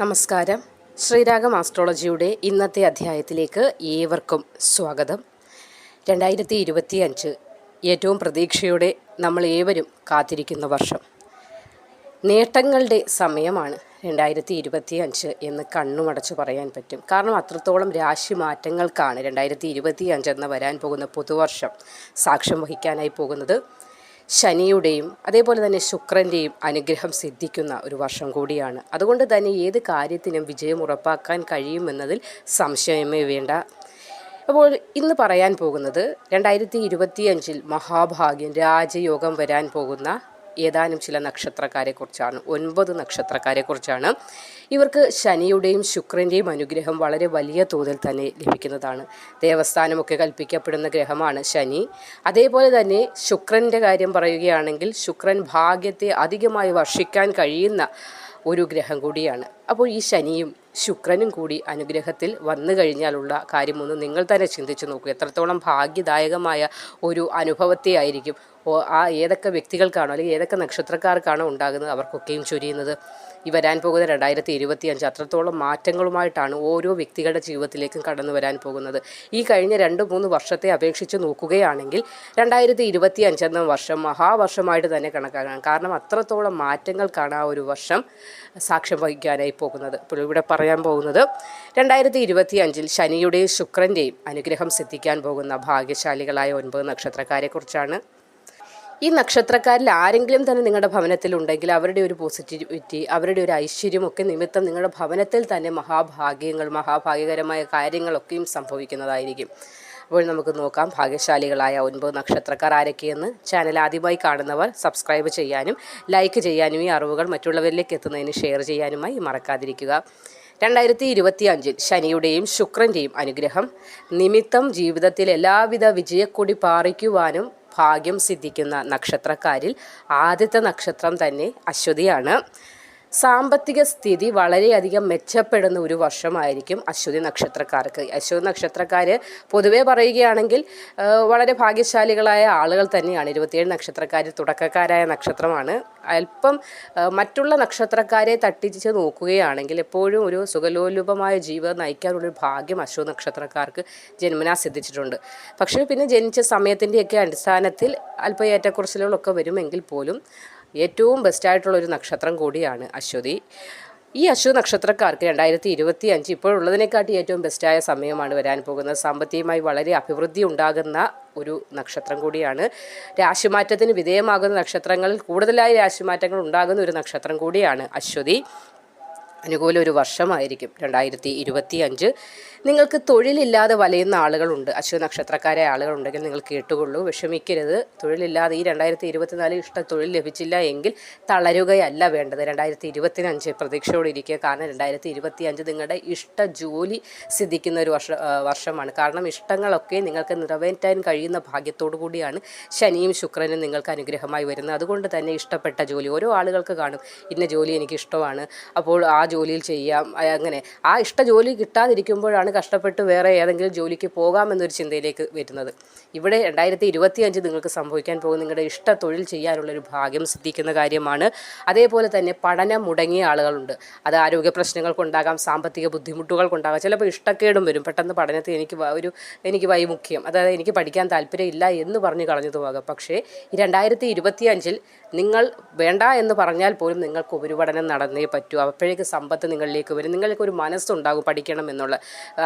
നമസ്കാരം. ശ്രീരാഗം ആസ്ട്രോളജിയുടെ ഇന്നത്തെ അധ്യായത്തിലേക്ക് ഏവർക്കും സ്വാഗതം. രണ്ടായിരത്തി ഇരുപത്തി അഞ്ച് ഏറ്റവും പ്രതീക്ഷയോടെ നമ്മൾ ഏവരും കാത്തിരിക്കുന്ന വർഷം. നേട്ടങ്ങളുടെ സമയമാണ് രണ്ടായിരത്തി ഇരുപത്തി അഞ്ച് എന്ന് കണ്ണുമടച്ച് പറയാൻ പറ്റും. കാരണം അത്രത്തോളം രാശി മാറ്റങ്ങൾക്കാണ് രണ്ടായിരത്തി ഇരുപത്തി അഞ്ച് എന്ന് വരാൻ പോകുന്ന പുതുവർഷം സാക്ഷ്യം വഹിക്കാനായി പോകുന്നത്. ശനിയുടെയും അതേപോലെ തന്നെ ശുക്രന്റെയും അനുഗ്രഹം സിദ്ധിക്കുന്ന ഒരു വർഷം കൂടിയാണ്. അതുകൊണ്ട് തന്നെ ഏത് കാര്യത്തിനും വിജയം ഉറപ്പാക്കാൻ കഴിയുമെന്നതിൽ സംശയമേ വേണ്ട. അപ്പോൾ ഇന്ന് പറയാൻ പോകുന്നത് രണ്ടായിരത്തി ഇരുപത്തിയഞ്ചിൽ മഹാഭാഗ്യം രാജയോഗം വരാൻ പോകുന്ന ഏതാനും ചില നക്ഷത്രക്കാരെക്കുറിച്ചാണ് ഒൻപത് നക്ഷത്രക്കാരെക്കുറിച്ചാണ്. ഇവർക്ക് ശനിയുടെയും ശുക്രന്റെയും അനുഗ്രഹം വളരെ വലിയ തോതിൽ തന്നെ ലഭിക്കുന്നതാണ്. ദേവസ്ഥാനമൊക്കെ കൽപ്പിക്കപ്പെടുന്ന ഗ്രഹമാണ് ശനി. അതേപോലെ തന്നെ ശുക്രന്റെ കാര്യം പറയുകയാണെങ്കിൽ ശുക്രൻ ഭാഗ്യത്തെ അധികമായി വർഷിക്കാൻ കഴിയുന്ന ഒരു ഗ്രഹം കൂടിയാണ്. അപ്പോൾ ഈ ശനിയും ശുക്രനും കൂടി അനുഗ്രഹത്തിൽ വന്നു കഴിഞ്ഞാലുള്ള കാര്യമൊന്ന് നിങ്ങൾ തന്നെ ചിന്തിച്ചു നോക്കൂ. എത്രത്തോളം ഭാഗ്യദായകമായ ഒരു അനുഭവത്തെ ആയിരിക്കും ആ ഏതൊക്കെ വ്യക്തികൾക്കാണോ അല്ലെങ്കിൽ ഏതൊക്കെ നക്ഷത്രക്കാർക്കാണോ ഉണ്ടാകുന്നത് അവർക്കൊക്കെയും ചൊരിയുന്നത്? ഈ വരാൻ പോകുന്ന രണ്ടായിരത്തി ഇരുപത്തി അഞ്ച് അത്രത്തോളം മാറ്റങ്ങളുമായിട്ടാണ് ഓരോ വ്യക്തികളുടെ ജീവിതത്തിലേക്കും കടന്നു വരാൻ പോകുന്നത്. ഈ കഴിഞ്ഞ രണ്ട് മൂന്ന് വർഷത്തെ അപേക്ഷിച്ച് നോക്കുകയാണെങ്കിൽ രണ്ടായിരത്തി ഇരുപത്തി അഞ്ചെന്ന വർഷം മഹാവർഷമായിട്ട് തന്നെ കണക്കാക്കണം കാരണം അത്രത്തോളം മാറ്റങ്ങൾക്കാണ് ആ ഒരു വർഷം സാക്ഷ്യം വഹിക്കാനായി പോകുന്നത്. ഇപ്പോൾ ഇവിടെ പറയാൻ പോകുന്നത് രണ്ടായിരത്തി ഇരുപത്തി അഞ്ചിൽ ശനിയുടെയും ശുക്രന്റെയും അനുഗ്രഹം സിദ്ധിക്കാൻ പോകുന്ന ഭാഗ്യശാലികളായ ഒൻപത് നക്ഷത്രക്കാരെക്കുറിച്ചാണ്. ഈ നക്ഷത്രക്കാരിൽ ആരെങ്കിലും തന്നെ നിങ്ങളുടെ ഭവനത്തിൽ ഉണ്ടെങ്കിൽ അവരുടെ ഒരു പോസിറ്റിവിറ്റി അവരുടെ ഒരു ഐശ്വര്യമൊക്കെ നിമിത്തം നിങ്ങളുടെ ഭവനത്തിൽ തന്നെ മഹാഭാഗ്യങ്ങൾ മഹാഭാഗ്യകരമായ കാര്യങ്ങളൊക്കെയും സംഭവിക്കുന്നതായിരിക്കും. അപ്പോൾ നമുക്ക് നോക്കാം ഭാഗ്യശാലികളായ ഒൻപത് നക്ഷത്രക്കാർ ആരൊക്കെയെന്ന്. ചാനൽ ആദ്യമായി കാണുന്നവർ സബ്സ്ക്രൈബ് ചെയ്യാനും ലൈക്ക് ചെയ്യാനും ഈ അറിവുകൾ മറ്റുള്ളവരിലേക്ക് എത്തുന്നതിന് ഷെയർ ചെയ്യാനുമായി മറക്കാതിരിക്കുക. രണ്ടായിരത്തി ഇരുപത്തി അഞ്ചിൽ ശനിയുടെയും ശുക്രന്റെയും അനുഗ്രഹം. നിമിത്തം ജീവിതത്തിൽ എല്ലാവിധ വിജയക്കൊടി പാറിക്കുവാനും ഭാഗ്യം സിദ്ധിക്കുന്ന നക്ഷത്രക്കാരിൽ ആദ്യത്തെ നക്ഷത്രം തന്നെ അശ്വതിയാണ്. സാമ്പത്തിക സ്ഥിതി വളരെയധികം മെച്ചപ്പെടുന്ന ഒരു വർഷമായിരിക്കും അശ്വതി നക്ഷത്രക്കാർക്ക്. അശ്വതി നക്ഷത്രക്കാർ പൊതുവേ പറയുകയാണെങ്കിൽ വളരെ ഭാഗ്യശാലികളായ ആളുകൾ തന്നെയാണ്. ഇരുപത്തിയേഴ് നക്ഷത്രക്കാർ തുടക്കക്കാരായ നക്ഷത്രമാണ്. അല്പം മറ്റുള്ള നക്ഷത്രക്കാരെ തട്ടിച്ച് നോക്കുകയാണെങ്കിൽ എപ്പോഴും ഒരു സുഖലോലുപമായ ജീവിതം നയിക്കാനുള്ളൊരു ഭാഗ്യം അശ്വതി നക്ഷത്രക്കാർക്ക് ജന്മനാ സിദ്ധിച്ചിട്ടുണ്ട്. പക്ഷേ പിന്നെ ജനിച്ച സമയത്തിന്റെയൊക്കെ അടിസ്ഥാനത്തിൽ അല്പം ഏറ്റക്കുറച്ചിലുകളൊക്കെ വരുമെങ്കിൽ പോലും ഏറ്റവും ബെസ്റ്റായിട്ടുള്ളൊരു നക്ഷത്രം കൂടിയാണ് അശ്വതി. ഈ അശ്വ നക്ഷത്രക്കാർക്ക് രണ്ടായിരത്തി ഇരുപത്തി അഞ്ച് ഇപ്പോഴുള്ളതിനെക്കാട്ടി ഏറ്റവും ബെസ്റ്റായ സമയമാണ് വരാൻ പോകുന്നത്. സാമ്പത്തികമായി വളരെ അഭിവൃദ്ധി ഉണ്ടാകുന്ന ഒരു നക്ഷത്രം കൂടിയാണ്. രാശിമാറ്റത്തിന് വിധേയമാകുന്ന നക്ഷത്രങ്ങളിൽ കൂടുതലായി രാശിമാറ്റങ്ങൾ ഉണ്ടാകുന്ന ഒരു നക്ഷത്രം കൂടിയാണ് അശ്വതി. അനുകൂല ഒരു വർഷമായിരിക്കും രണ്ടായിരത്തി ഇരുപത്തി അഞ്ച് നിങ്ങൾക്ക് തൊഴിലില്ലാതെ വലയുന്ന ആളുകളുണ്ട്. അശ്വ നക്ഷത്രക്കാരായ ആളുകളുണ്ടെങ്കിൽ നിങ്ങൾ കേട്ടുകൊള്ളൂ. വിഷമിക്കരുത്. തൊഴിലില്ലാതെ ഈ രണ്ടായിരത്തി ഇരുപത്തിനാല് ഇഷ്ട തൊഴിൽ ലഭിച്ചില്ല എങ്കിൽ തളരുകയല്ല വേണ്ടത്. രണ്ടായിരത്തി ഇരുപത്തിനഞ്ച് പ്രതീക്ഷയോടെ ഇരിക്കുക കാരണം രണ്ടായിരത്തി ഇരുപത്തി അഞ്ച് നിങ്ങളുടെ ഇഷ്ട ജോലി സിദ്ധിക്കുന്ന ഒരു വർഷ വർഷമാണ്. കാരണം ഇഷ്ടങ്ങളൊക്കെ നിങ്ങൾക്ക് നിറവേറ്റാൻ കഴിയുന്ന ഭാഗ്യത്തോടു കൂടിയാണ് ശനിയും ശുക്രനും നിങ്ങൾക്ക് അനുഗ്രഹമായി വരുന്നത്. അതുകൊണ്ട് തന്നെ ഇഷ്ടപ്പെട്ട ജോലി ഓരോ ആളുകൾക്ക് കാണും. ഇന്ന ജോലി എനിക്ക് ഇഷ്ടമാണ്. അപ്പോൾ ആ ജോലിയിൽ ചെയ്യാം അങ്ങനെ. ആ ഇഷ്ട ജോലി കിട്ടാതിരിക്കുമ്പോഴാണ് കഷ്ടപ്പെട്ട് വേറെ ഏതെങ്കിലും ജോലിക്ക് പോകാമെന്നൊരു ചിന്തയിലേക്ക് വരുന്നത്. ഇവിടെ രണ്ടായിരത്തി ഇരുപത്തി അഞ്ച് നിങ്ങൾക്ക് സംഭവിക്കാൻ പോകുന്ന നിങ്ങളുടെ ഇഷ്ട തൊഴിൽ ചെയ്യാനുള്ളൊരു ഭാഗ്യം സിദ്ധിക്കുന്ന കാര്യമാണ്. അതേപോലെ തന്നെ പഠനം മുടങ്ങിയ ആളുകളുണ്ട്. അത് ആരോഗ്യ പ്രശ്നങ്ങൾ കൊണ്ടാകാം സാമ്പത്തിക ബുദ്ധിമുട്ടുകൾ കൊണ്ടാകാം ചിലപ്പോൾ ഇഷ്ടക്കേടും വരും. പെട്ടെന്ന് പഠനത്തിൽ എനിക്ക് ഒരു എനിക്ക് വൈമുഖ്യം അതായത് എനിക്ക് പഠിക്കാൻ താല്പര്യമില്ല എന്ന് പറഞ്ഞ് കളഞ്ഞതുമാകാം. പക്ഷേ ഈ രണ്ടായിരത്തി ഇരുപത്തി അഞ്ചിൽ നിങ്ങൾ വേണ്ട എന്ന് പറഞ്ഞാൽ പോലും നിങ്ങൾക്ക് ഉപരിപഠനം നടന്നേ പറ്റൂ. അപ്പോഴേക്ക് സമ്പത്ത് നിങ്ങളിലേക്ക് വരും. നിങ്ങൾക്കൊരു മനസ്സുണ്ടാകും പഠിക്കണം എന്നുള്ള.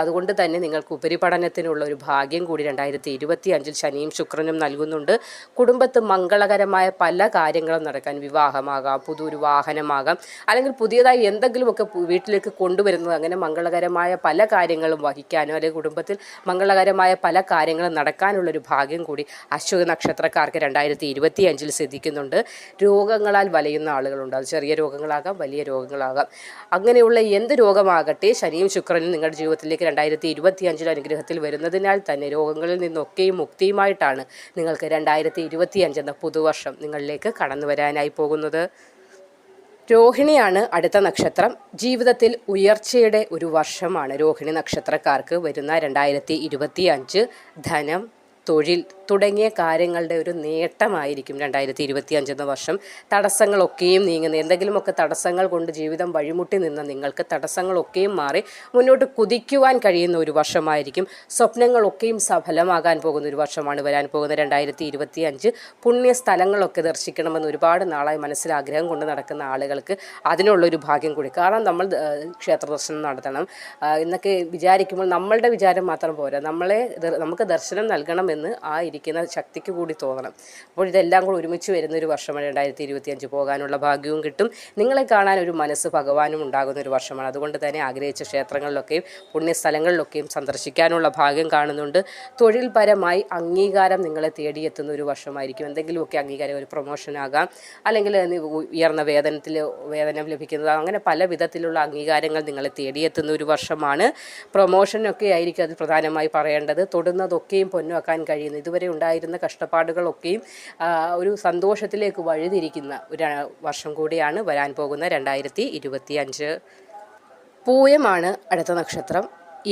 അതുകൊണ്ട് തന്നെ നിങ്ങൾക്ക് ഉപരിപഠനത്തിനുള്ള ഒരു ഭാഗ്യം കൂടി രണ്ടായിരത്തി ഇരുപത്തി അഞ്ചിൽ ശനിയും ശുക്രനും നൽകുന്നുണ്ട്. കുടുംബത്ത് മംഗളകരമായ പല കാര്യങ്ങളും നടക്കാൻ വിവാഹമാകാം പുതിയൊരു വാഹനമാകാം അല്ലെങ്കിൽ പുതിയതായി എന്തെങ്കിലുമൊക്കെ വീട്ടിലേക്ക് കൊണ്ടുവരുന്നത് അങ്ങനെ മംഗളകരമായ പല കാര്യങ്ങളും വഹിക്കാനോ അല്ലെങ്കിൽ കുടുംബത്തിൽ മംഗളകരമായ പല കാര്യങ്ങളും നടക്കാനുള്ളൊരു ഭാഗ്യം കൂടി അശ്വതി നക്ഷത്രക്കാർക്ക് രണ്ടായിരത്തി ഇരുപത്തി അഞ്ചിൽ സിദ്ധിക്കുന്നുണ്ട്. രോഗങ്ങളാൽ വലയുന്ന ആളുകളുണ്ട്. അത് ചെറിയ രോഗങ്ങളാകാം വലിയ രോഗങ്ങളാകാം. അങ്ങനെയുള്ള എന്ത് രോഗമാകട്ടെ ശനിയും ശുക്രനും നിങ്ങളുടെ ജീവിതത്തിലേക്ക് രണ്ടായിരത്തി ഇരുപത്തി അഞ്ചിൽ അനുഗ്രഹത്തിൽ വരുന്നതിനാൽ തന്നെ രോഗങ്ങളിൽ നിന്നൊക്കെയും മുക്തിയുമായിട്ടാണ് നിങ്ങൾക്ക് രണ്ടായിരത്തി ഇരുപത്തി അഞ്ചെന്ന പുതുവർഷം നിങ്ങളിലേക്ക് കടന്നു വരാനായി പോകുന്നത്. രോഹിണിയാണ് അടുത്ത നക്ഷത്രം. ജീവിതത്തിൽ ഉയർച്ചയുടെ ഒരു വർഷമാണ് രോഹിണി നക്ഷത്രക്കാർക്ക് വരുന്ന രണ്ടായിരത്തി ഇരുപത്തി അഞ്ച് ധനം. തൊഴിൽ തുടങ്ങിയ കാര്യങ്ങളുടെ ഒരു നേട്ടമായിരിക്കും രണ്ടായിരത്തി ഇരുപത്തി അഞ്ചെന്ന വർഷം. തടസ്സങ്ങളൊക്കെയും നീങ്ങുന്ന എന്തെങ്കിലുമൊക്കെ തടസ്സങ്ങൾ കൊണ്ട് ജീവിതം വഴിമുട്ടി നിന്ന നിങ്ങൾക്ക് തടസ്സങ്ങളൊക്കെയും മാറി മുന്നോട്ട് കുതിക്കുവാൻ കഴിയുന്ന ഒരു വർഷമായിരിക്കും. സ്വപ്നങ്ങളൊക്കെയും സഫലമാകാൻ പോകുന്ന ഒരു വർഷമാണ് വരാൻ പോകുന്ന രണ്ടായിരത്തി ഇരുപത്തി അഞ്ച് പുണ്യ സ്ഥലങ്ങളൊക്കെ ദർശിക്കണമെന്ന് ഒരുപാട് നാളായി മനസ്സിൽ ആഗ്രഹം കൊണ്ട് നടക്കുന്ന ആളുകൾക്ക് അതിനുള്ളൊരു ഭാഗ്യം കൂടി. കാരണം നമ്മൾ ക്ഷേത്ര ദർശനം നടത്തണം. എന്നൊക്കെ വിചാരിക്കുമ്പോൾ നമ്മളുടെ വിചാരം മാത്രം പോരാ. നമ്മളെ നമുക്ക് ദർശനം നൽകണമെന്ന് ആ ഇരിക്കുന്ന ശക്തിക്ക് കൂടി തോന്നണം. അപ്പോൾ ഇതെല്ലാം കൂടി ഒരുമിച്ച് വരുന്ന ഒരു വർഷമാണ് രണ്ടായിരത്തി ഇരുപത്തി അഞ്ച് പോകാനുള്ള ഭാഗ്യവും കിട്ടും. നിങ്ങളെ കാണാൻ ഒരു മനസ്സ് ഭഗവാനും ഉണ്ടാകുന്ന ഒരു വർഷമാണ്. അതുകൊണ്ട് തന്നെ ആഗ്രഹിച്ച ക്ഷേത്രങ്ങളിലൊക്കെയും പുണ്യസ്ഥലങ്ങളിലൊക്കെയും സന്ദർശിക്കാനുള്ള ഭാഗ്യം കാണുന്നുണ്ട്. തൊഴിൽപരമായി അംഗീകാരം നിങ്ങളെ തേടിയെത്തുന്ന ഒരു വർഷമായിരിക്കും. എന്തെങ്കിലുമൊക്കെ അംഗീകാരം ഒരു പ്രൊമോഷൻ ആകാം. അല്ലെങ്കിൽ ഉയർന്ന വേതനത്തിൽ വേതനം ലഭിക്കുന്നത് അങ്ങനെ പല വിധത്തിലുള്ള അംഗീകാരങ്ങൾ നിങ്ങളെ തേടിയെത്തുന്ന ഒരു വർഷമാണ്. പ്രൊമോഷനൊക്കെ ആയിരിക്കും അത് പ്രധാനമായി പറയേണ്ടത്. തൊടുന്നതൊക്കെയും പൊന്നുവാക്കാൻ കഴിയുന്നു. ഇതുവരെ ഉണ്ടായിരുന്ന കഷ്ടപ്പാടുകളൊക്കെയും ഒരു സന്തോഷത്തിലേക്ക് വഴിതിരിക്കുന്ന ഒരു വർഷം കൂടിയാണ് വരാൻ പോകുന്ന രണ്ടായിരത്തി ഇരുപത്തി അഞ്ച് പൂയമാണ് അടുത്ത നക്ഷത്രം.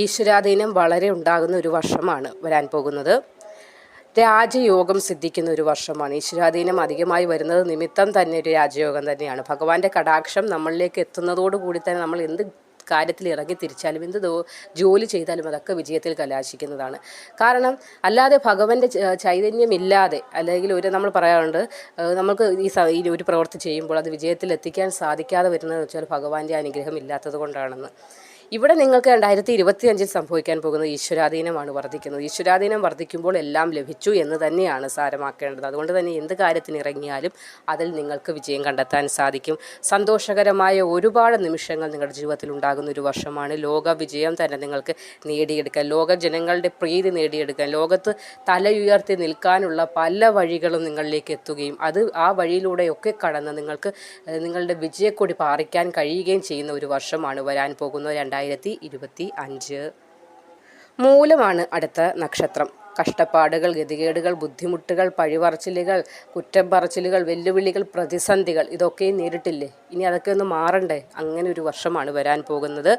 ഈശ്വരാധീനം വളരെ ഉണ്ടാകുന്ന ഒരു വർഷമാണ് വരാൻ പോകുന്നത്. രാജയോഗം സിദ്ധിക്കുന്ന ഒരു വർഷമാണ്. ഈശ്വരാധീനം അധികമായി വരുന്നത് നിമിത്തം തന്നെ ഒരു രാജയോഗം തന്നെയാണ്. ഭഗവാന്റെ കടാക്ഷം നമ്മളിലേക്ക് എത്തുന്നതോടുകൂടി തന്നെ നമ്മൾ എന്ത് കാര്യത്തിൽ ഇറങ്ങി തിരിച്ചാലും എന്ത് ജോലി ചെയ്താലും അതൊക്കെ വിജയത്തിൽ കലാശിക്കുന്നതാണ്. കാരണം അല്ലാതെ ഭഗവാന്റെ ചൈതന്യമില്ലാതെ അല്ലെങ്കിൽ ഒരു നമ്മൾ പറയാറുണ്ട് നമുക്ക് ഈ ഈ ഒരു പ്രവൃത്തി ചെയ്യുമ്പോൾ അത് വിജയത്തിൽ എത്തിക്കാൻ സാധിക്കാതെ വരുന്നതെന്ന് വെച്ചാൽ ഭഗവാന്റെ അനുഗ്രഹം ഇല്ലാത്തത് കൊണ്ടാണെന്ന്. ഇവിടെ നിങ്ങൾക്ക് രണ്ടായിരത്തി ഇരുപത്തി അഞ്ചിൽ സംഭവിക്കാൻ പോകുന്നത് ഈശ്വരാധീനമാണ് വർദ്ധിക്കുന്നത്. ഈശ്വരാധീനം വർദ്ധിക്കുമ്പോൾ എല്ലാം ലഭിച്ചു എന്ന് തന്നെയാണ് സാരമാക്കേണ്ടത്. അതുകൊണ്ട് തന്നെ എന്ത് കാര്യത്തിന് ഇറങ്ങിയാലും അതിൽ നിങ്ങൾക്ക് വിജയം കണ്ടെത്താൻ സാധിക്കും. സന്തോഷകരമായ ഒരുപാട് നിമിഷങ്ങൾ നിങ്ങളുടെ ജീവിതത്തിൽ ഉണ്ടാകുന്ന ഒരു വർഷമാണ്. ലോക വിജയം തന്നെ നിങ്ങൾക്ക് നേടിയെടുക്കാൻ ലോക ജനങ്ങളുടെ പ്രീതി നേടിയെടുക്കാൻ ലോകത്ത് തലയുയർത്തി നിൽക്കാനുള്ള പല വഴികളും നിങ്ങളിലേക്ക് എത്തുകയും അത് ആ വഴിയിലൂടെയൊക്കെ കടന്ന് നിങ്ങൾക്ക് നിങ്ങളുടെ വിജയക്കൊടി പാറിക്കാൻ കഴിയുകയും ചെയ്യുന്ന ഒരു വർഷമാണ് വരാൻ പോകുന്നത്. രണ്ടായിരത്തി ഇരുപത്തി അഞ്ച് മൂലമാണ് അടുത്ത നക്ഷത്രം. കഷ്ടപ്പാടുകൾ ഗതികേടുകൾ ബുദ്ധിമുട്ടുകൾ പഴിപറച്ചിലുകൾ കുറ്റം പറച്ചിലുകൾ വെല്ലുവിളികൾ പ്രതിസന്ധികൾ ഇതൊക്കെയും നേരിട്ടില്ലേ? ഇനി അതൊക്കെ ഒന്ന് മാറണ്ടേ? അങ്ങനെ ഒരു വർഷമാണ് വരാൻ പോകുന്നത്.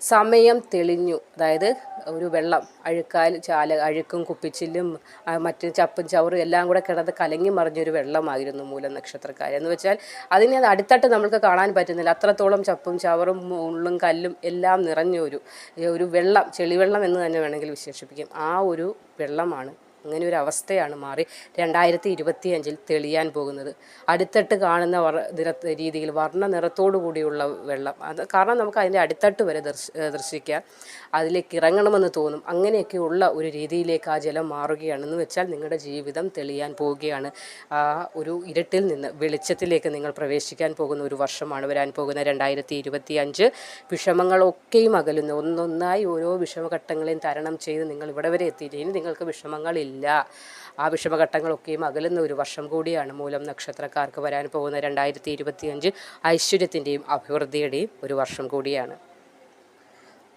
സമയം തെളിഞ്ഞു. അതായത് ഒരു വെള്ളം അഴുക്കാൽ ചാല അഴുക്കും കുപ്പിച്ചില്ലും മറ്റ് ചപ്പും ചവറും എല്ലാം കൂടെ കിടന്ന് കലങ്ങി മറിഞ്ഞൊരു വെള്ളമായിരുന്നു മൂല നക്ഷത്രക്കാർ. എന്ന് വെച്ചാൽ അതിനെ അത് അടുത്തട്ട് നമ്മൾക്ക് കാണാൻ പറ്റുന്നില്ല. അത്രത്തോളം ചപ്പും ചവറും ഉള്ളും കല്ലും എല്ലാം നിറഞ്ഞ ഒരു ഒരു വെള്ളം ചെളിവെള്ളം എന്ന് തന്നെ വേണമെങ്കിൽ വിശേഷിപ്പിക്കും. ആ ഒരു വെള്ളമാണ് അങ്ങനെ ഒരു അവസ്ഥയാണ് മാറി രണ്ടായിരത്തി ഇരുപത്തി അഞ്ചിൽ തെളിയാൻ പോകുന്നത്. അടുത്തട്ട് കാണുന്ന നിറ രീതിയിൽ വർണ നിറത്തോടു കൂടിയുള്ള വെള്ളം. അത് കാരണം നമുക്ക് അതിന്റെ അടുത്തട്ട് വരെ ദർശ ദർശിക്കാം അതിലേക്ക് ഇറങ്ങണമെന്ന് തോന്നും. അങ്ങനെയൊക്കെയുള്ള ഒരു രീതിയിലേക്ക് ആ ജലം മാറുകയാണെന്ന് വെച്ചാൽ നിങ്ങളുടെ ജീവിതം തെളിയാൻ പോവുകയാണ്. ആ ഒരു ഇരുട്ടിൽ നിന്ന് വെളിച്ചത്തിലേക്ക് നിങ്ങൾ പ്രവേശിക്കാൻ പോകുന്ന ഒരു വർഷമാണ് വരാൻ പോകുന്ന രണ്ടായിരത്തി ഇരുപത്തി അഞ്ച് വിഷമങ്ങളൊക്കെയും അകലുന്നു. ഒന്നൊന്നായി ഓരോ വിഷമഘട്ടങ്ങളെയും തരണം ചെയ്ത് നിങ്ങൾ ഇവിടെ വരെ എത്തിയിട്ട് നിങ്ങൾക്ക് വിഷമങ്ങളില്ല. ആ വിഷമഘട്ടങ്ങളൊക്കെയും അകലുന്ന ഒരു വർഷം കൂടിയാണ് മൂലം നക്ഷത്രക്കാർക്ക് വരാൻ പോകുന്ന രണ്ടായിരത്തി ഇരുപത്തിയഞ്ച് ഐശ്വര്യത്തിന്റെയും അഭിവൃദ്ധിയുടെയും ഒരു വർഷം കൂടിയാണ്.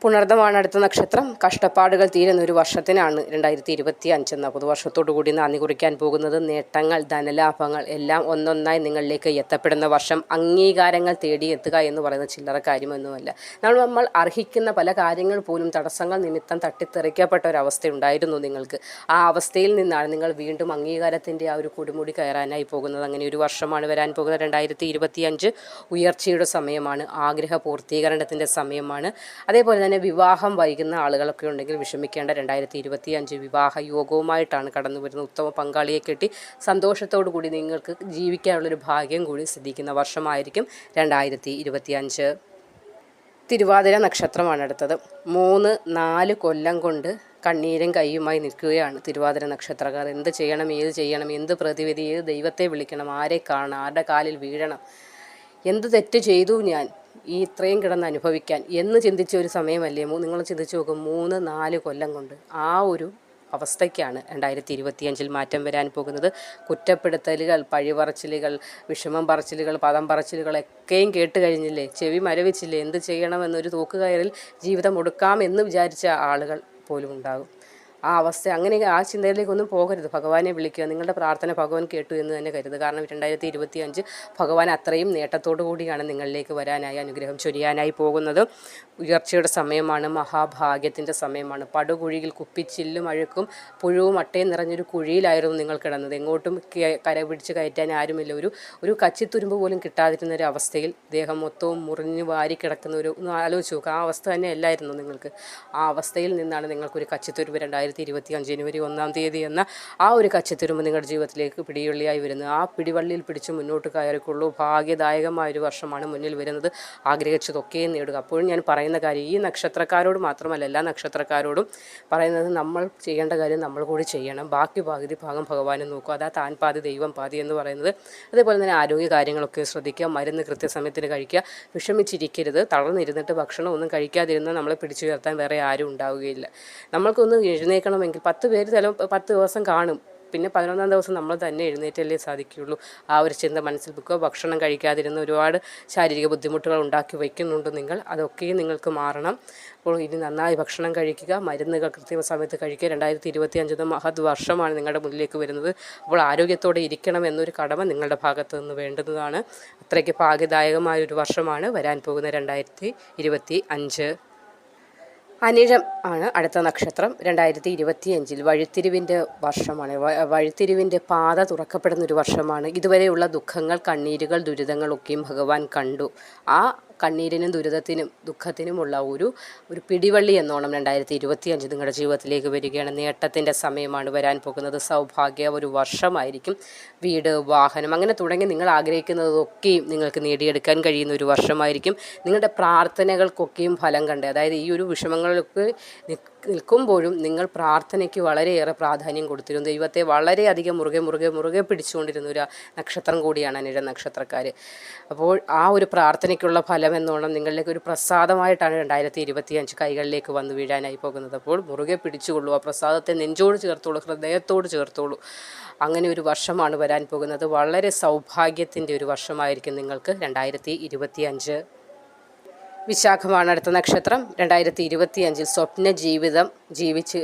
പുണർദമാണ് അടുത്ത നക്ഷത്രം. കഷ്ടപ്പാടുകൾ തീരുന്ന ഒരു വർഷത്തിനാണ് രണ്ടായിരത്തി ഇരുപത്തി അഞ്ചെന്ന പുതുവർഷത്തോടു കൂടി നാന്ദി കുറിക്കാൻ പോകുന്നത്. നേട്ടങ്ങൾ ധനലാഭങ്ങൾ എല്ലാം ഒന്നൊന്നായി നിങ്ങളിലേക്ക് എത്തപ്പെടുന്ന വർഷം. അംഗീകാരങ്ങൾ തേടിയെത്തുക എന്ന് പറയുന്ന ചില്ലറ കാര്യമൊന്നുമല്ല. നമ്മൾ നമ്മൾ അർഹിക്കുന്ന പല കാര്യങ്ങൾ പോലും തടസ്സങ്ങൾ നിമിത്തം തട്ടിത്തെറിക്കപ്പെട്ട ഒരവസ്ഥ ഉണ്ടായിരുന്നു നിങ്ങൾക്ക്. ആ അവസ്ഥയിൽ നിന്നാണ് നിങ്ങൾ വീണ്ടും അംഗീകാരത്തിന്റെ ആ ഒരു കൊടുമുടി കയറാനായി പോകുന്നത്. അങ്ങനെ ഒരു വർഷമാണ് വരാൻ പോകുന്നത്. രണ്ടായിരത്തി ഇരുപത്തി അഞ്ച് ഉയർച്ചയുടെ സമയമാണ്. ആഗ്രഹ പൂർത്തീകരണത്തിന്റെ സമയമാണ്. അതേപോലെ തന്നെ വിവാഹം വൈകുന്ന ആളുകളൊക്കെ ഉണ്ടെങ്കിൽ വിഷമിക്കേണ്ട രണ്ടായിരത്തി ഇരുപത്തി അഞ്ച് വിവാഹ യോഗവുമായിട്ടാണ് കടന്നു വരുന്നത് ഉത്തമ പങ്കാളിയെ കെട്ടി സന്തോഷത്തോടു കൂടി നിങ്ങൾക്ക് ജീവിക്കാനുള്ളൊരു ഭാഗ്യം കൂടി സിദ്ധിക്കുന്ന വർഷമായിരിക്കും രണ്ടായിരത്തി ഇരുപത്തി അഞ്ച് തിരുവാതിര നക്ഷത്രമാണ് അടുത്തത്. മൂന്ന് നാല് കൊല്ലം കൊണ്ട് കണ്ണീരും കൈയുമായി നിൽക്കുകയാണ് തിരുവാതിര നക്ഷത്രക്കാർ. എന്ത് ചെയ്യണം ഏത് ചെയ്യണം എന്ത് പ്രതിവിധി ഏത് ദൈവത്തെ വിളിക്കണം ആരെ കാണണം ആരുടെ കാലിൽ വീഴണം എന്ത് തെറ്റ് ചെയ്തു ഞാൻ ഈ ഇത്രയും കിടന്ന് അനുഭവിക്കാൻ എന്ന് ചിന്തിച്ച ഒരു സമയമല്ലേ നിങ്ങൾ ചിന്തിച്ചു നോക്കും മൂന്ന് നാല് കൊല്ലം കൊണ്ട് ആ ഒരു അവസ്ഥയ്ക്കാണ് രണ്ടായിരത്തി ഇരുപത്തിയഞ്ചിൽ മാറ്റം വരാൻ പോകുന്നത്. കുറ്റപ്പെടുത്തലുകൾ പഴിപറച്ചിലുകൾ വിഷമം പറച്ചിലുകൾ പദം പറച്ചിലുകളൊക്കെയും കേട്ട് കഴിഞ്ഞില്ലേ? ചെവി മരവിച്ചില്ലേ? എന്ത് ചെയ്യണമെന്നൊരു തൂക്കുകയറിൽ ജീവിതം ഒടുക്കാം എന്ന് വിചാരിച്ച ആളുകൾ പോലും ഉണ്ടാകും. ആ അവസ്ഥ. അങ്ങനെ ആ ചിന്തയിലേക്കൊന്നും പോകരുത്. ഭഗവാനെ വിളിക്കുക. നിങ്ങളുടെ പ്രാർത്ഥന ഭഗവാൻ കേട്ടു എന്ന് തന്നെ കരുത് കാരണം രണ്ടായിരത്തി ഇരുപത്തി അഞ്ച് ഭഗവാൻ അത്രയും നേട്ടത്തോടു കൂടിയാണ് നിങ്ങളിലേക്ക് വരാനായി അനുഗ്രഹം ചൊരിയാനായി പോകുന്നത്. ഉയർച്ചയുടെ സമയമാണ് മഹാഭാഗ്യത്തിന്റെ സമയമാണ്. പടുകുഴിയിൽ കുപ്പിച്ചില്ലും അഴുക്കും പുഴുവും അട്ടയും നിറഞ്ഞൊരു കുഴിയിലായിരുന്നു നിങ്ങൾ കിടന്നത്. എങ്ങോട്ടും കര പിടിച്ച് കയറ്റാൻ ആരുമില്ല. ഒരു ഒരു കച്ചിത്തുരുമ്പ് പോലും കിട്ടാതിരുന്ന ഒരു അവസ്ഥയിൽ ദേഹം മൊത്തവും മുറിഞ്ഞു വാരി കിടക്കുന്ന ഒരു ഒന്ന് ആലോചിച്ച് നോക്കുക ആ അവസ്ഥ തന്നെ അല്ലായിരുന്നു നിങ്ങൾക്ക്. ആ അവസ്ഥയിൽ നിന്നാണ് നിങ്ങൾക്കൊരു കച്ചിത്തുരുമ്പ് രണ്ടായിരത്തി ഇരുപത്തി അഞ്ച് ജനുവരി ഒന്നാം തീയതി എന്ന ആ ഒരു കച്ചത്തിരുമ്പ് നിങ്ങളുടെ ജീവിതത്തിലേക്ക് പിടിവള്ളിയായി വരുന്നത് ആ പിടിവള്ളിയിൽ പിടിച്ച് മുന്നോട്ട് കയറിക്കൊള്ളൂ. ഭാഗ്യദായകമായ ഒരു വർഷമാണ് മുന്നിൽ വരുന്നത്. ആഗ്രഹിച്ചതൊക്കെ നേടുക. അപ്പോഴും ഞാൻ പറയുന്ന കാര്യം ഈ നക്ഷത്രക്കാരോട് മാത്രമല്ല എല്ലാ നക്ഷത്രക്കാരോടും പറയുന്നത് നമ്മൾ ചെയ്യേണ്ട കാര്യം നമ്മൾ കൂടി ചെയ്യണം. ബാക്കി പകുതി ഭാഗം ഭഗവാനെ നോക്കുക. അതാ താൻ പാതി ദൈവം പാതി എന്ന് പറയുന്നത്. അതേപോലെ തന്നെ ആരോഗ്യ കാര്യങ്ങളൊക്കെ ശ്രദ്ധിക്കുക. മരുന്ന് കൃത്യസമയത്തിന് കഴിക്കുക. വിഷമിച്ചിരിക്കരുത്. തളർന്നിരുന്നിട്ട് ഭക്ഷണം ഒന്നും കഴിക്കാതിരുന്നാൽ നമ്മളെ പിടിച്ചുയർത്താൻ വേറെ ആരും ഉണ്ടാവുകയില്ല. നമ്മൾക്കൊന്ന് എഴുന്നേൽക്കണമെങ്കിൽ പത്ത് പേര് ചില പത്ത് ദിവസം കാണും. പിന്നെ പതിനൊന്നാം ദിവസം നമ്മൾ തന്നെ എഴുന്നേറ്റല്ലേ സാധിക്കുകയുള്ളൂ. ആ ഒരു ചിന്ത മനസ്സിൽ വെക്കുക ഭക്ഷണം കഴിക്കാതിരുന്ന ഒരുപാട് ശാരീരിക ബുദ്ധിമുട്ടുകൾ ഉണ്ടാക്കി വയ്ക്കുന്നുണ്ട് നിങ്ങൾ. അതൊക്കെയും നിങ്ങൾക്ക് മാറണം. അപ്പോൾ ഇനി നന്നായി ഭക്ഷണം കഴിക്കുക മരുന്നുകൾ കൃത്യസമയത്ത് കഴിക്കുക. രണ്ടായിരത്തി ഇരുപത്തി അഞ്ചത് മഹത് വർഷമാണ് നിങ്ങളുടെ മുന്നിലേക്ക് വരുന്നത്. അപ്പോൾ ആരോഗ്യത്തോടെ ഇരിക്കണം എന്നൊരു കടമ നിങ്ങളുടെ ഭാഗത്തു നിന്ന് വേണ്ടുന്നതാണ്. അത്രയ്ക്ക് ഭാഗ്യദായകമായ ഒരു വർഷമാണ് വരാൻ പോകുന്ന രണ്ടായിരത്തി ഇരുപത്തി അഞ്ച് അനിഴം ആണ് അടുത്ത നക്ഷത്രം. രണ്ടായിരത്തി ഇരുപത്തി അഞ്ചിൽ വഴിത്തിരിവിന്റെ വർഷമാണ് വഴിത്തിരിവിന്റെ പാത തുറക്കപ്പെടുന്ന ഒരു വർഷമാണ്. ഇതുവരെയുള്ള ദുഃഖങ്ങൾ കണ്ണീരുകൾ ദുരിതങ്ങളൊക്കെയും ഭഗവാൻ കണ്ടു. ആ കണ്ണീരിനും ദുരിതത്തിനും ദുഃഖത്തിനുമുള്ള ഒരു ഒരു പിടിവള്ളി എന്നോണം രണ്ടായിരത്തി ഇരുപത്തി അഞ്ച് നിങ്ങളുടെ ജീവിതത്തിലേക്ക് വരികയാണ്. നേട്ടത്തിന്റെ സമയമാണ് വരാൻ പോകുന്നത്. സൗഭാഗ്യ ഒരു വർഷമായിരിക്കും. വീട് വാഹനം അങ്ങനെ തുടങ്ങി നിങ്ങൾ ആഗ്രഹിക്കുന്നതൊക്കെയും നിങ്ങൾക്ക് നേടിയെടുക്കാൻ കഴിയുന്ന ഒരു വർഷമായിരിക്കും. നിങ്ങളുടെ പ്രാർത്ഥനകൾക്കൊക്കെയും ഫലം കണ്ട് അതായത് ഈ ഒരു വിഷമങ്ങൾക്ക് നിൽക്കുമ്പോഴും നിങ്ങൾ പ്രാർത്ഥനയ്ക്ക് വളരെയേറെ പ്രാധാന്യം കൊടുത്തിരുന്നു. ദൈവത്തെ വളരെയധികം മുറുകെ മുറുകെ മുറുകെ പിടിച്ചുകൊണ്ടിരുന്ന ഒരു നക്ഷത്രം കൂടിയാണ് അനിഴ നക്ഷത്രക്കാർ അപ്പോൾ ആ ഒരു പ്രാർത്ഥനയ്ക്കുള്ള ഫലം എന്നോണം നിങ്ങളിലേക്ക് ഒരു പ്രസാദമായിട്ടാണ് രണ്ടായിരത്തി ഇരുപത്തി അഞ്ച് കൈകളിലേക്ക് വന്നു വീഴാനായി പോകുന്നത്. അപ്പോൾ മുറുകെ പിടിച്ചുകൊള്ളൂ ആ പ്രസാദത്തെ നെഞ്ചോട് ചേർത്തോളൂ ഹൃദയത്തോട് ചേർത്തോളൂ. അങ്ങനെ ഒരു വർഷമാണ് വരാൻ പോകുന്നത്. വളരെ സൗഭാഗ്യത്തിന്റെ ഒരു വർഷമായിരിക്കും നിങ്ങൾക്ക് രണ്ടായിരത്തി വിശാഖമാണ് അടുത്ത നക്ഷത്രം. രണ്ടായിരത്തി ഇരുപത്തി അഞ്ചിൽ സ്വപ്ന ജീവിതം ജീവിച്ച്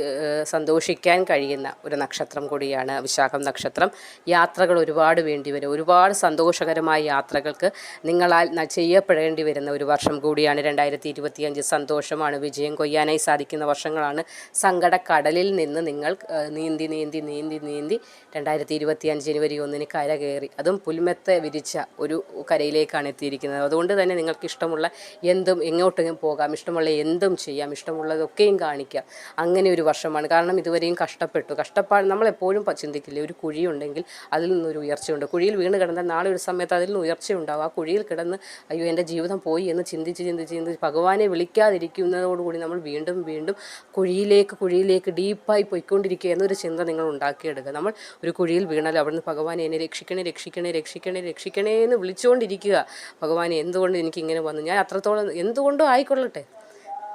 സന്തോഷിക്കാൻ കഴിയുന്ന ഒരു നക്ഷത്രം കൂടിയാണ് വിശാഖം നക്ഷത്രം. യാത്രകൾ ഒരുപാട് വേണ്ടി വരും. ഒരുപാട് സന്തോഷകരമായ യാത്രകൾക്ക് നിങ്ങളാൽ ചെയ്യപ്പെടേണ്ടി വരുന്ന ഒരു വർഷം കൂടിയാണ് രണ്ടായിരത്തി ഇരുപത്തി അഞ്ച് സന്തോഷമാണ് വിജയം കൊയ്യാനായി സാധിക്കുന്ന വർഷങ്ങളാണ്. സങ്കടക്കടലിൽ നിന്ന് നിങ്ങൾ നീന്തി നീന്തി നീന്തി നീന്തി രണ്ടായിരത്തി ഇരുപത്തി അഞ്ച് ജനുവരി ഒന്നിന് കര കയറി അതും പുൽമെത്ത വിരിച്ച ഒരു കരയിലേക്കാണ് എത്തിയിരിക്കുന്നത്. അതുകൊണ്ട് തന്നെ നിങ്ങൾക്ക് ഇഷ്ടമുള്ള എന്തും എങ്ങോട്ടെങ്കിലും പോകാം ഇഷ്ടമുള്ള എന്തും ചെയ്യാം ഇഷ്ടമുള്ളതൊക്കെയും കാണിക്കാം. അങ്ങനെ ഒരു വർഷമാണ്. കാരണം ഇതുവരെയും കഷ്ടപ്പെട്ടു. കഷ്ടപ്പാട് നമ്മളെപ്പോഴും ചിന്തിക്കില്ലേ? ഒരു കുഴിയുണ്ടെങ്കിൽ അതിൽ നിന്നൊരു ഉയർച്ചയുണ്ട്. കുഴിയിൽ വീണ് കിടന്നാൽ നാളെ ഒരു സമയത്ത് അതിൽ നിന്ന് ഉയർച്ചയുണ്ടാവും ആ കുഴിയിൽ കിടന്ന് അയ്യോ എന്റെ ജീവിതം പോയി എന്ന് ചിന്തിച്ച് ചിന്തിച്ച് ചിന്തിച്ച് ഭഗവാനെ വിളിക്കാതിരിക്കുന്നതോടുകൂടി നമ്മൾ വീണ്ടും വീണ്ടും കുഴിയിലേക്ക് കുഴിയിലേക്ക് ഡീപ്പായി പോയിക്കൊണ്ടിരിക്കുക എന്നൊരു ചിന്ത നിങ്ങൾ ഉണ്ടാക്കിയെടുക്കുക. നമ്മൾ ഒരു കുഴിയിൽ വീണാൽ അവിടുന്ന് ഭഗവാനെ എന്നെ രക്ഷിക്കണേ രക്ഷിക്കണേ രക്ഷിക്കണേ രക്ഷിക്കണേ എന്ന് വിളിച്ചുകൊണ്ടിരിക്കുക ഭഗവാനെ എന്തുകൊണ്ട് എനിക്ക് ഇങ്ങനെ വന്നു? ഞാൻ അത്രത്തോളം എന്തുകൊണ്ടും ആയിക്കൊള്ളട്ടെ.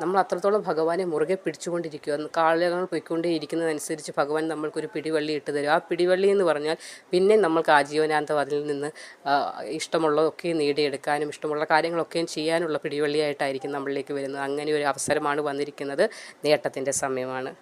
നമ്മൾ അത്രത്തോളം ഭഗവാനെ മുറുകെ പിടിച്ചുകൊണ്ടിരിക്കുക കാലങ്ങൾ പൊയ്ക്കൊണ്ടേ ഇരിക്കുന്നതനുസരിച്ച് ഭഗവാൻ നമ്മൾക്കൊരു പിടിവള്ളി ഇട്ട് തരും. ആ പിടിവള്ളി എന്ന് പറഞ്ഞാൽ പിന്നെ നമ്മൾക്ക് ആജീവനാന്തം അതിൽ നിന്ന് ഇഷ്ടമുള്ളതൊക്കെ നേടിയെടുക്കാനും ഇഷ്ടമുള്ള കാര്യങ്ങളൊക്കെയും ചെയ്യാനുള്ള പിടിവള്ളിയായിട്ടായിരിക്കും നമ്മളിലേക്ക് വരുന്നത്. അങ്ങനെ ഒരു അവസരമാണ് വന്നിരിക്കുന്നത്. നേട്ടത്തിന്റെ സമയമാണ്.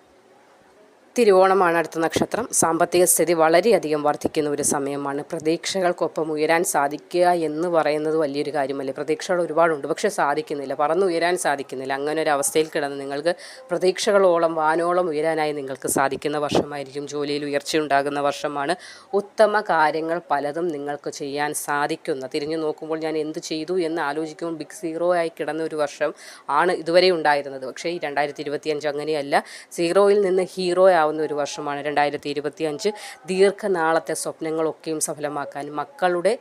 തിരുവോണമാണ് അടുത്ത നക്ഷത്രം. സാമ്പത്തിക സ്ഥിതി വളരെയധികം വർദ്ധിക്കുന്ന ഒരു സമയമാണ്. പ്രതീക്ഷകൾക്കൊപ്പം ഉയരാൻ സാധിക്കുക എന്ന് പറയുന്നത് വലിയൊരു കാര്യമല്ലേ? പ്രതീക്ഷകൾ ഒരുപാടുണ്ട്. പക്ഷേ സാധിക്കുന്നില്ല. പറന്നുയരാൻ സാധിക്കുന്നില്ല. അങ്ങനെ ഒരു അവസ്ഥയിൽ കിടന്ന് നിങ്ങൾക്ക് പ്രതീക്ഷകളോളം വാനോളം ഉയരാനായി നിങ്ങൾക്ക് സാധിക്കുന്ന വർഷമായിരിക്കും. ജോലിയിൽ ഉയർച്ചയുണ്ടാകുന്ന വർഷമാണ്. ഉത്തമ കാര്യങ്ങൾ പലതും നിങ്ങൾക്ക് ചെയ്യാൻ സാധിക്കുന്ന. തിരിഞ്ഞു നോക്കുമ്പോൾ ഞാൻ എന്ത് ചെയ്തു എന്ന് ആലോചിക്കുമ്പോൾ ബിഗ് സീറോ ആയി കിടന്ന ഒരു വർഷം ആണ് ഇതുവരെ ഉണ്ടായിരുന്നത്. പക്ഷേ ഈ രണ്ടായിരത്തി ഇരുപത്തിയഞ്ച് അങ്ങനെയല്ല. സീറോയിൽ നിന്ന് ഹീറോ ആവുന്ന ഒരു വർഷമാണ് രണ്ടായിരത്തി ഇരുപത്തി അഞ്ച് ദീർഘനാളത്തെ സ്വപ്നങ്ങളൊക്കെയും സഫലമാക്കാൻ മക്കളുടെ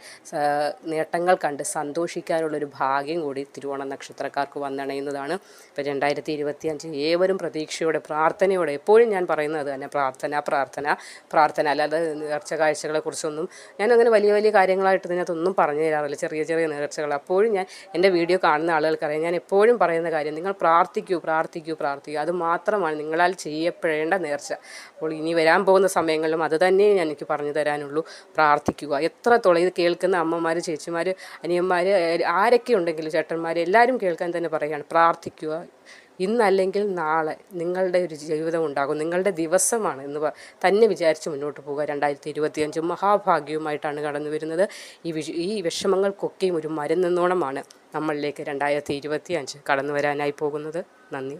നേട്ടങ്ങൾ കണ്ട് സന്തോഷിക്കാനുള്ളൊരു ഭാഗ്യം കൂടി തിരുവോണ നക്ഷത്രക്കാർക്ക് വന്നണയുന്നതാണ്. ഇപ്പോൾ രണ്ടായിരത്തി ഇരുപത്തി അഞ്ച് ഏവരും പ്രതീക്ഷയോടെ പ്രാർത്ഥനയോടെ എപ്പോഴും ഞാൻ പറയുന്നത് തന്നെ പ്രാർത്ഥന പ്രാർത്ഥന പ്രാർത്ഥന. അല്ലാതെ നേർച്ച കാഴ്ചകളെ കുറിച്ചൊന്നും ഞാൻ അങ്ങനെ വലിയ വലിയ കാര്യങ്ങളായിട്ട് ഇതിനകത്തൊന്നും പറഞ്ഞു തരാറില്ല. ചെറിയ ചെറിയ നേർച്ചകൾ. അപ്പോഴും ഞാൻ എന്റെ വീഡിയോ കാണുന്ന ആളുകൾക്കറിയാം. ഞാൻ എപ്പോഴും പറയുന്ന കാര്യം നിങ്ങൾ പ്രാർത്ഥിക്കൂ പ്രാർത്ഥിക്കൂ പ്രാർത്ഥിക്കൂ. അത് മാത്രമാണ് നിങ്ങളാൽ ചെയ്യപ്പെടേണ്ട നേർച്ച. അപ്പോൾ ഇനി വരാൻ പോകുന്ന സമയങ്ങളിലും അത് തന്നെ ഞാൻ എനിക്ക് പറഞ്ഞു തരാനുള്ളൂ. പ്രാർത്ഥിക്കുക. എത്ര ഇത് കേൾക്കുന്ന അമ്മമാർ ചേച്ചിമാർ അനിയന്മാർ ആരൊക്കെ ഉണ്ടെങ്കിലും ചേട്ടന്മാർ എല്ലാവരും കേൾക്കാൻ തന്നെ പറയുകയാണ്. പ്രാർത്ഥിക്കുക. ഇന്നല്ലെങ്കിൽ നാളെ നിങ്ങളുടെ ഒരു ജീവിതം ഉണ്ടാകും. നിങ്ങളുടെ ദിവസമാണ് എന്ന് തന്നെ വിചാരിച്ച് മുന്നോട്ട് പോകുക രണ്ടായിരത്തി ഇരുപത്തിയഞ്ച് മഹാഭാഗ്യവുമായിട്ടാണ് കടന്നു വരുന്നത്. ഈ വിഷ ഈ വിഷമങ്ങൾക്കൊക്കെയും ഒരു മരുന്നെന്നോണമാണ് നമ്മളിലേക്ക് രണ്ടായിരത്തി ഇരുപത്തി അഞ്ച് കടന്നു വരാനായി പോകുന്നത്. നന്ദി.